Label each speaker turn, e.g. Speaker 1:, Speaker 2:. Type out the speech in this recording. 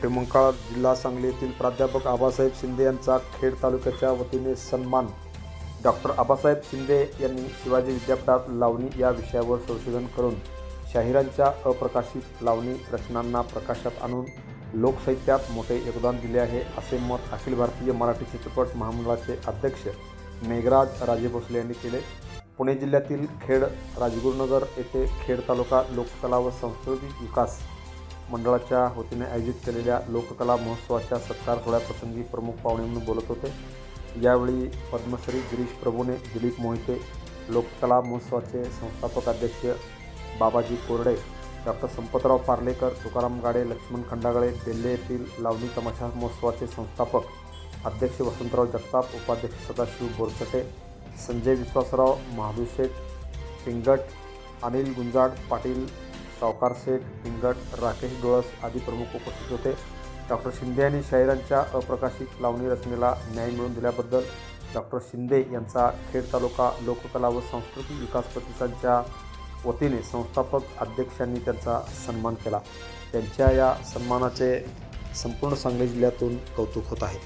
Speaker 1: कवठेमंकाळ जिल्हा सांगली येथील प्राध्यापक आबासाहेब शिंदे यांचा खेड तालुक्याच्या वतीने सन्मान. डॉक्टर आबासाहेब शिंदे यांनी शिवाजी विद्यापीठात लावणी या विषयावर संशोधन करून शाहिरांच्या अप्रकाशित लावणी रचनांना प्रकाशात आणून लोकसाहित्यात मोठे योगदान दिले आहे असे मत अखिल भारतीय मराठी चित्रपट महामंडळाचे अध्यक्ष मेघराज राजे भोसले यांनी केले. पुणे जिल्ह्यातील खेड राजगुरुनगर येथे खेड तालुका लोककला व सांस्कृतिक विकास मंडळाच्या वतीने आयोजित केलेल्या लोककला महोत्सवाच्या सत्कार सोहळ्याप्रसंगी प्रमुख पाहुणे म्हणून बोलत होते. यावेळी पद्मश्री गिरीश प्रभूने दिलीप मोहिते लोककला महोत्सवाचे संस्थापक अध्यक्ष बाबाजी कोरडे डॉक्टर संपतराव पार्लेकर तुकाराम गाडे लक्ष्मण खंडागळे बेल्ले येथील लावणी तमाशा महोत्सवाचे संस्थापक अध्यक्ष वसंतराव जगताप उपाध्यक्ष सदाशिव बोरसटे संजय विश्वासराव महाभिषेक पिंगट अनिल गुंजाड पाटील सावकार शेठ हिंगट राकेश डोळस आदी प्रमुख उपस्थित होते. डॉक्टर शिंदे यांनी शाहिरांच्या अप्रकाशित लावणी रचनेला न्याय मिळवून दिल्याबद्दल डॉक्टर शिंदे यांचा खेड तालुका लोककला व सांस्कृतिक विकास प्रतिष्ठानच्या वतीने संस्थापक अध्यक्षांनी त्यांचा सन्मान केला. त्यांच्या या सन्मानाचे संपूर्ण सांगली जिल्ह्यातून कौतुक होत आहे.